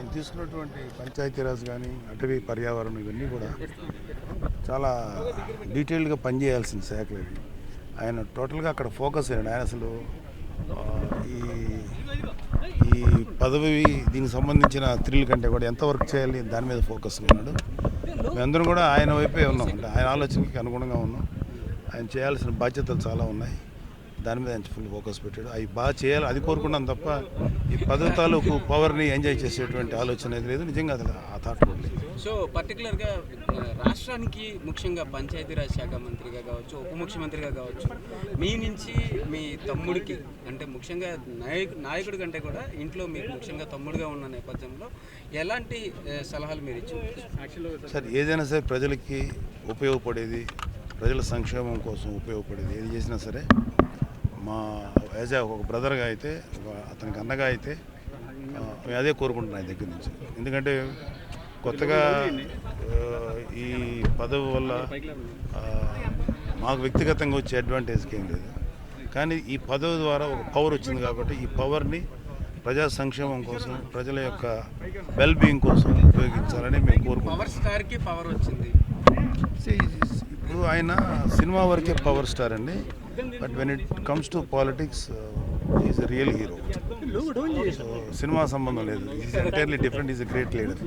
ఆయన తీసుకున్నటువంటి పంచాయతీరాజ్ కానీ అటవీ పర్యావరణం ఇవన్నీ కూడా చాలా డీటెయిల్డ్గా పనిచేయాల్సిన శాఖలు ఇవి ఆయన టోటల్గా అక్కడ ఫోకస్ అయ్యాడు. ఆయన అసలు ఈ ఈ పదవి దీనికి సంబంధించిన త్రిల్ కంటే కూడా ఎంత వర్క్ చేయాలి దాని మీద ఫోకస్ ఉన్నాడు. మేమందరం కూడా ఆయన వైపే ఉన్నాం. అంటే ఆయన ఆలోచనకి అనుగుణంగా ఉన్నాం. ఆయన చేయాల్సిన బాధ్యతలు చాలా ఉన్నాయి. దాని మీద ఫుల్ ఫోకస్ పెట్టాడు. అవి బాగా చేయాలి అది కోరుకున్నాం తప్ప ఈ పదవి తాలూకు పవర్ని ఎంజాయ్ చేసేటువంటి ఆలోచన అనేది లేదు. నిజంగా అసలు ఆ థాట్ లేదు. సో పర్టికులర్గా రాష్ట్రానికి ముఖ్యంగా పంచాయతీరాజ్ శాఖ మంత్రిగా కావచ్చు ఉప ముఖ్యమంత్రిగా కావచ్చు మీ నుంచి మీ తమ్ముడికి అంటే ముఖ్యంగా నాయకు నాయకుడి కంటే కూడా ఇంట్లో మీకు ముఖ్యంగా తమ్ముడుగా ఉన్న నేపథ్యంలో ఎలాంటి సలహాలు మీరు ఇచ్చి సార్ ఏదైనా సరే ప్రజలకి ఉపయోగపడేది ప్రజల సంక్షేమం కోసం ఉపయోగపడేది ఏది చేసినా సరే మా యాజ్ ఒక బ్రదర్గా అయితే ఒక అతనికి అన్నగా అయితే మేము అదే కోరుకుంటున్నాం ఆయన దగ్గర నుంచి. ఎందుకంటే కొత్తగా ఈ పదవి వల్ల మాకు వ్యక్తిగతంగా వచ్చే అడ్వాంటేజ్కి ఏం లేదు. కానీ ఈ పదవి ద్వారా ఒక పవర్ వచ్చింది కాబట్టి ఈ పవర్ని ప్రజా సంక్షేమం కోసం ప్రజల యొక్క వెల్ బీయింగ్ కోసం ఉపయోగించాలని మేము కోరుకుంటున్నాం. పవర్ వచ్చింది. ఇప్పుడు ఆయన సినిమా వరకే పవర్ స్టార్ అండి. But when it comes to politics is real hero cinema సంబంధం లేదు. Is entirely different is a great leader